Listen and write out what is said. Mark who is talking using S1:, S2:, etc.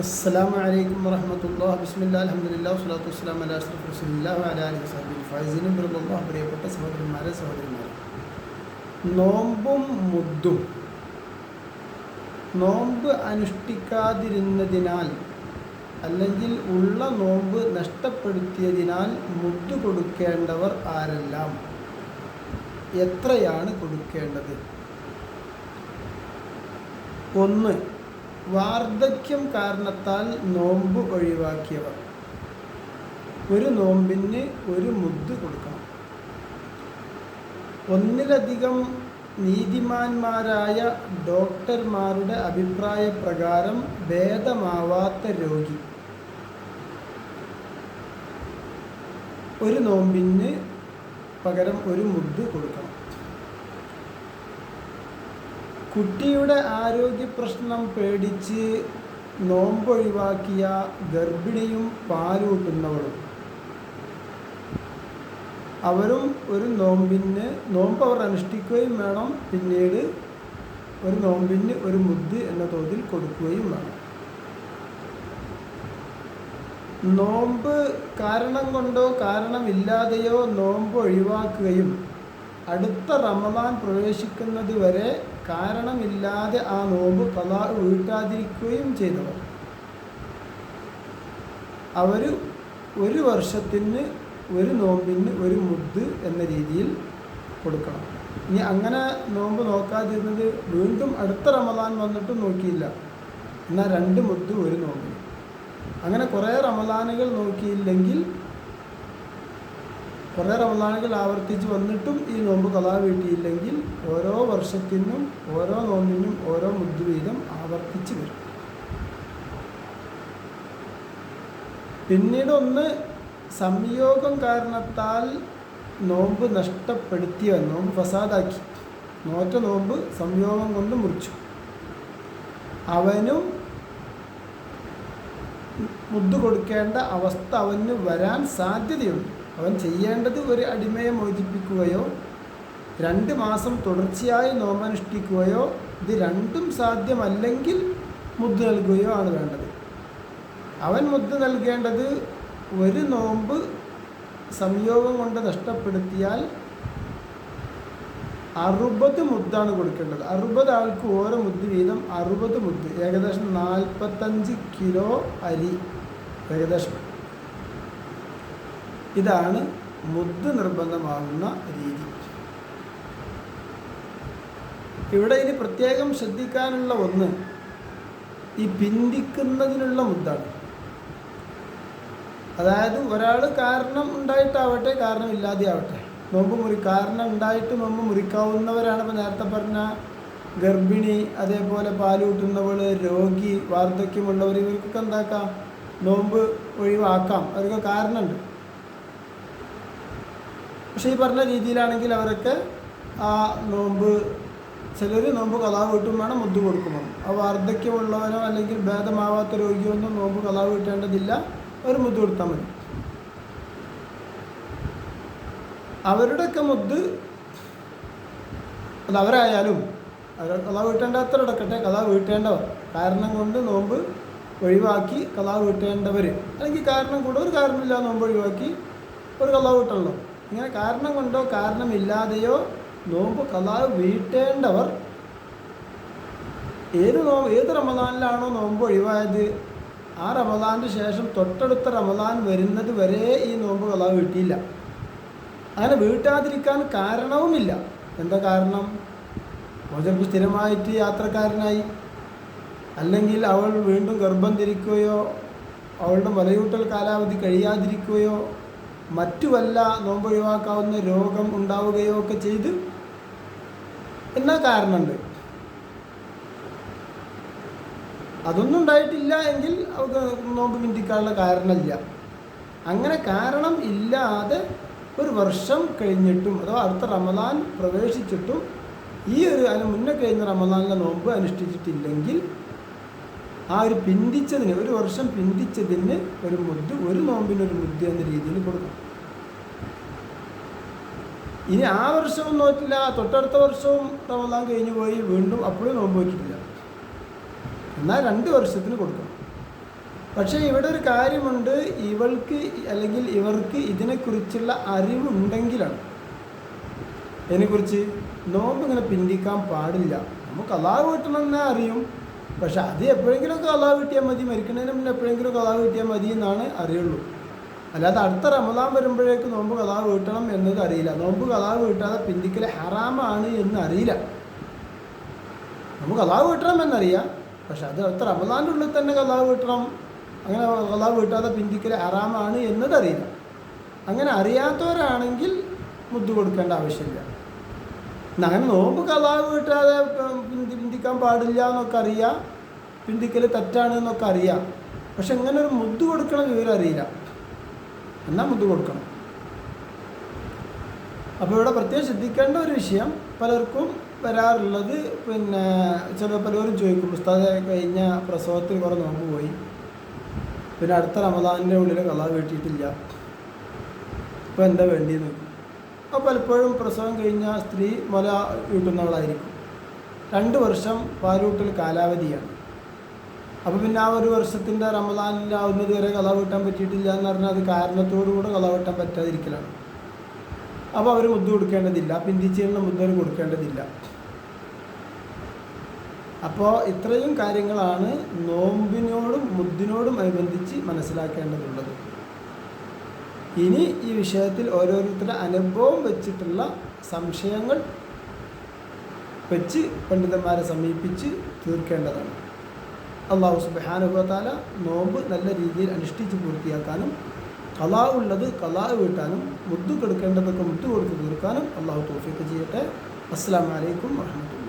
S1: അസ്സലാമു അലൈക്കും വറഹമത്തുല്ലാ ബിസ്മില്ലാ അലഹമുല്ലാ സ്വലാത്തു വസ്സലാം അലാ അഷ്റഫ് റസൂലില്ലാ വഅലാ അലിഹി വസഹ്ബിഹി ഫൈസിനും ബിറുല്ലാഹ് പ്രിയപ്പെട്ട സഹോദരന്മാരെ സഹോദരിമാരെ. നോമ്പും മുദ്ദും. നോമ്പ് അനുഷ്ഠിക്കാതിരുന്നതിനാൽ അല്ലെങ്കിൽ ഉള്ള നോമ്പ് നഷ്ടപ്പെടുത്തിയതിനാൽ മുദ്ദ് കൊടുക്കേണ്ടവർ ആരെല്ലാം? എത്രയാണ് കൊടുക്കേണ്ടത്? ഒന്ന് വാർദ്ധക്യം കാരണത്താൽ നോമ്പ് ഒഴിവാക്കിയവർ. ഒരു നോമ്പിന് ഒരു മുദ്ദ് കൊടുക്കണം. ഒന്നിലധികം നീതിമാന്മാരായ ഡോക്ടർമാരുടെ അഭിപ്രായ പ്രകാരം ഭേദമാവാത്ത രോഗി. ഒരു നോമ്പിന് പകരം ഒരു മുദ്ദ് കൊടുക്കണം. കുട്ടിയുടെ ആരോഗ്യ പ്രശ്നം പേടിച്ച് നോമ്പൊഴിവാക്കിയ ഗർഭിണിയും പാലൂട്ടുന്നവളും. അവരും ഒരു നോമ്പിന് നോമ്പ് അവർ അനുഷ്ഠിക്കുകയും വേണം. പിന്നീട് ഒരു നോമ്പിന് ഒരു മുദ്ദ് എന്ന തോതിൽ കൊടുക്കുകയും വേണം. നോമ്പ് കാരണം കൊണ്ടോ കാരണമില്ലാതെയോ നോമ്പ് ഒഴിവാക്കുകയും അടുത്ത റമദാൻ പ്രവേശിക്കുന്നത് വരെ കാരണമില്ലാതെ ആ നോമ്പ് കലാ വീട്ടാതിരിക്കുകയും ചെയ്തവർ. അവർ ഒരു വർഷത്തിന് ഒരു നോമ്പിന് ഒരു മുദ് എന്ന രീതിയിൽ കൊടുക്കണം. ഇനി അങ്ങനെ നോമ്പ് നോക്കാതിരുന്നത് വീണ്ടും അടുത്ത റമദാൻ വന്നിട്ടും നോക്കിയില്ല. എന്നാൽ രണ്ട് മുദ് ഒരു നോമ്പ് അങ്ങനെ കുറേ റമദാനുകൾ നോക്കിയില്ലെങ്കിൽ കുറേ റമദാനുകൾ ആവർത്തിച്ച് വന്നിട്ടും ഈ നോമ്പ് കലാ വീട്ടിയില്ലെങ്കിൽ ഓരോ വർഷത്തിനും ഓരോ നോമ്പിനും ഓരോ മുദ്ദ് ആവർത്തിച്ച് വരും. പിന്നീട് ഒന്ന് സംയോഗം കാരണത്താൽ നോമ്പ് നഷ്ടപ്പെടുത്തിയ നോമ്പ് ഫസാദാക്കി. നോറ്റ നോമ്പ് സംയോഗം കൊണ്ട് മുറിച്ചു. അവനും മുദ്ദ് കൊടുക്കേണ്ട അവസ്ഥ അവന് വരാൻ സാധ്യതയുണ്ട്. അവൻ ചെയ്യേണ്ടത് ഒരു അടിമയെ മോചിപ്പിക്കുകയോ രണ്ട് മാസം തുടർച്ചയായി നോമ്പനുഷ്ഠിക്കുകയോ ഇത് രണ്ടും സാധ്യമല്ലെങ്കിൽ മുദ്ദ നൽകുകയോ ആണ് വേണ്ടത്. അവൻ മുദ്ദ നൽകേണ്ടത് ഒരു നോമ്പ് സംയോഗം കൊണ്ട് നഷ്ടപ്പെടുത്തിയാൽ അറുപത് മുദ്ദാണ് കൊടുക്കേണ്ടത്. അറുപത് ആൾക്ക് ഓരോ മുദ്ദ് വീതം അറുപത് മുദ്ദ്. ഏകദേശം നാൽപ്പത്തഞ്ച് കിലോ അരി. ഏകദേശം ഇതാണ് മുദ് നിർബന്ധമാകുന്ന രീതി. ഇവിടെ ഇനി പ്രത്യേകം ശ്രദ്ധിക്കാനുള്ള ഒന്ന് ഈ പിന്തിക്കുന്നതിനുള്ള മുദ്ദാണ്. അതായത് ഒരാൾ കാരണം ഉണ്ടായിട്ടാവട്ടെ കാരണം ഇല്ലാതെ ആവട്ടെ നോമ്പ് മുറി കാരണം ഉണ്ടായിട്ട് നോമ്പ് മുറിക്കാവുന്നവരാണ് ഇപ്പോൾ നേരത്തെ പറഞ്ഞ ഗർഭിണി അതേപോലെ പാലൂട്ടുന്നവൾ രോഗി വാർദ്ധക്യമുള്ളവർ ഇവർക്കൊക്കെ എന്താക്കാം? നോമ്പ് ഒഴിവാക്കാം. അവർക്ക് കാരണമുണ്ട്. പക്ഷേ ഈ പറഞ്ഞ രീതിയിലാണെങ്കിൽ അവരൊക്കെ ആ നോമ്പ് ചിലർ നോമ്പ് കലാ വീട്ടും വേണം മുദ്ദ് കൊടുക്കും ആ വാർദ്ധക്യമുള്ളവനോ അല്ലെങ്കിൽ ഭേദമാവാത്ത രോഗിയോ ഒന്നും നോമ്പ് കലാ വീട്ടേണ്ടതില്ല ഒരു മുദ്ദ് കൊടുത്താൽ മതി. അവരുടെയൊക്കെ മുദ്ദ് അത് അവരായാലും അവർ കഥ വീട്ടേണ്ട അത്ര എടുക്കട്ടെ കഥ വീട്ടേണ്ടവർ കാരണം കൊണ്ട് നോമ്പ് ഒഴിവാക്കി കഥ വീട്ടേണ്ടവർ അല്ലെങ്കിൽ കാരണം കൊണ്ട് ഒരു കാരണമില്ല നോമ്പ് ഒഴിവാക്കി ഒരു കഥ വീട്ടണല്ലോ ഇങ്ങനെ കാരണം കൊണ്ടോ കാരണമില്ലാതെയോ നോമ്പ് കലാവ് വീട്ടേണ്ടവർ ഏത് നോ ഏത് റമദാനിലാണോ നോമ്പ് ഒഴിവായത്? ആ റമദാനിന് ശേഷം തൊട്ടടുത്ത റമദാൻ വരുന്നത് വരെ ഈ നോമ്പ് കലാവ് വീട്ടിയില്ല. അങ്ങനെ വീട്ടാതിരിക്കാൻ കാരണവുമില്ല. എന്താ കാരണം? അവൾ ചിലപ്പോൾ സ്ഥിരമായിട്ട് യാത്രക്കാരനായി. അല്ലെങ്കിൽ അവൾ വീണ്ടും ഗർഭം ധരിക്കുകയോ അവളുടെ മലയൂട്ടൽ കാലാവധി കഴിയാതിരിക്കുകയോ മറ്റു വല്ല നോമ്പ് ഒഴിവാക്കാവുന്ന രോഗം ഉണ്ടാവുകയോ ഒക്കെ ചെയ്ത് എന്നാ കാരണമുണ്ട്? അതൊന്നും ഉണ്ടായിട്ടില്ല എങ്കിൽ നോമ്പ് മിന്തിക്കാനുള്ള കാരണമില്ല. അങ്ങനെ കാരണം ഇല്ലാതെ ഒരു വർഷം കഴിഞ്ഞിട്ടും അഥവാ അടുത്ത റമദാൻ പ്രവേശിച്ചിട്ടും ഈ ഒരു അതിന് മുന്നേ കഴിഞ്ഞ റമദാനിലെ നോമ്പ് അനുഷ്ഠിച്ചിട്ടില്ലെങ്കിൽ ആ ഒരു പിന്തിച്ചതിന് ഒരു വർഷം പിന്തിച്ചതിന് ഒരു മുദ്ദ് ഒരു നോമ്പിന് ഒരു മുദ്ദ് എന്ന രീതിയിൽ കൊടുക്കണം. ഇനി ആ വർഷവും നോറ്റില്ല തൊട്ടടുത്ത വർഷവും റമദാൻ കഴിഞ്ഞു പോയി വീണ്ടും അപ്പോഴും നോമ്പ് വെച്ചിട്ടില്ല എന്നാൽ രണ്ട് വർഷത്തിന് കൊടുക്കണം. പക്ഷേ ഇവിടെ ഒരു കാര്യമുണ്ട് ഇവൾക്ക് അല്ലെങ്കിൽ ഇവർക്ക് ഇതിനെക്കുറിച്ചുള്ള അറിവുണ്ടെങ്കിലാണ് അതിനെക്കുറിച്ച് നോമ്പ് ഇങ്ങനെ പിന്തിക്കാൻ പാടില്ല. നമുക്ക് അള്ളാഹ് വീട്ടണമെന്നേ അറിയും. പക്ഷെ അത് എപ്പോഴെങ്കിലുമൊക്കെ അള്ളാഹ് കിട്ടിയാൽ മതി. മരിക്കുന്നതിന് മുന്നേ എപ്പോഴെങ്കിലും കഥാവ് കിട്ടിയാൽ മതി എന്നാണ് അറിയുള്ളൂ. അല്ലാതെ അടുത്ത റമദാൻ വരുമ്പോഴേക്ക് നോമ്പ് കഥാവ് വീട്ടണം എന്നത് അറിയില്ല. നോമ്പ് കഥാവ് വീട്ടാതെ പിന്തിക്കൽ ഹറാമാണ് എന്ന് അറിയില്ല നമുക്ക് കഥാവ് വീട്ടണം എന്നറിയാം. പക്ഷെ അത് അടുത്ത റമദാന്റെ ഉള്ളിൽ തന്നെ കഥാവ് വീട്ടണം. അങ്ങനെ കഥാവ് വീട്ടാതെ പിന്തിക്കൽ ഹറാമാണ് എന്നതറിയില്ല. അങ്ങനെ അറിയാത്തവരാണെങ്കിൽ മുദ്ദ് കൊടുക്കേണ്ട ആവശ്യമില്ല. അങ്ങനെ നോമ്പ് കലാവ് കിട്ടാതെ പിന്തിക്കാൻ പാടില്ല എന്നൊക്കെ അറിയാം. പിന്തിക്കൽ തെറ്റാണ് എന്നൊക്കെ അറിയാം. പക്ഷെ ഇങ്ങനെ ഒരു മുദ്ദ് കൊടുക്കണ വിവരം അറിയില്ല. എന്നാൽ മുദ്ദ് കൊടുക്കണം? അപ്പോൾ ഇവിടെ പ്രത്യേകം ശ്രദ്ധിക്കേണ്ട ഒരു വിഷയം പലർക്കും വരാറുള്ളത് പിന്നെ ചില പലരും ചോദിക്കും ഉസ്താദെ കഴിഞ്ഞ പ്രസവത്തിൽ കുറേ നോമ്പ് പോയി. പിന്നെ അടുത്ത റമദാനിന്റെ ഉള്ളിൽ കലാവ് കിട്ടിയിട്ടില്ല. ഇപ്പോൾ എന്താ വേണ്ടിയെന്ന് നോക്കും പലപ്പോഴും പ്രസവം കഴിഞ്ഞ സ്ത്രീ മുല വീട്ടുന്നവളായിരിക്കും രണ്ട് വർഷം പാലൂട്ടൽ കാലാവധിയാണ്. അപ്പോൾ പിന്നെ ആ ഒരു വർഷത്തിന്റെ റമദാനിലാവുന്നത് വരെ കഥ വീട്ടാൻ പറ്റിയിട്ടില്ല എന്ന് പറഞ്ഞാൽ അത് കാരണത്തോടുകൂടെ കഥ വീട്ടാൻ പറ്റാതിരിക്കലാണ്. അപ്പോൾ അവർ മുദ്ദ കൊടുക്കേണ്ടതില്ല പിന്തിച്ചേരുന്ന മുദ്ദ കൊടുക്കേണ്ടതില്ല. അപ്പോൾ ഇത്രയും കാര്യങ്ങളാണ് നോമ്പിനോടും മുദ്ദിനോടും അനുബന്ധിച്ച് മനസ്സിലാക്കേണ്ടതുള്ളത്. ഇനി ഈ വിഷയത്തിൽ ഓരോരുത്തരുടെ അനുഭവം വെച്ചിട്ടുള്ള സംശയങ്ങൾ വെച്ച് പണ്ഡിതന്മാരെ സമീപിച്ച് തീർക്കേണ്ടതാണ്. അള്ളാഹു സുബാനുഭവത്താല നോമ്പ് നല്ല രീതിയിൽ അനുഷ്ഠിച്ച് പൂർത്തിയാക്കാനും കലാ ഉള്ളത് കലാ വീട്ടാനും മുദ്ദു കൊടുക്കേണ്ടതൊക്കെ മുദ്ദു കൊടുത്ത് തീർക്കാനും അള്ളാഹു തോഫിക്ക് ചെയ്യട്ടെ. അസ്സാം വലൈക്കും വാഹമത്തുള്ള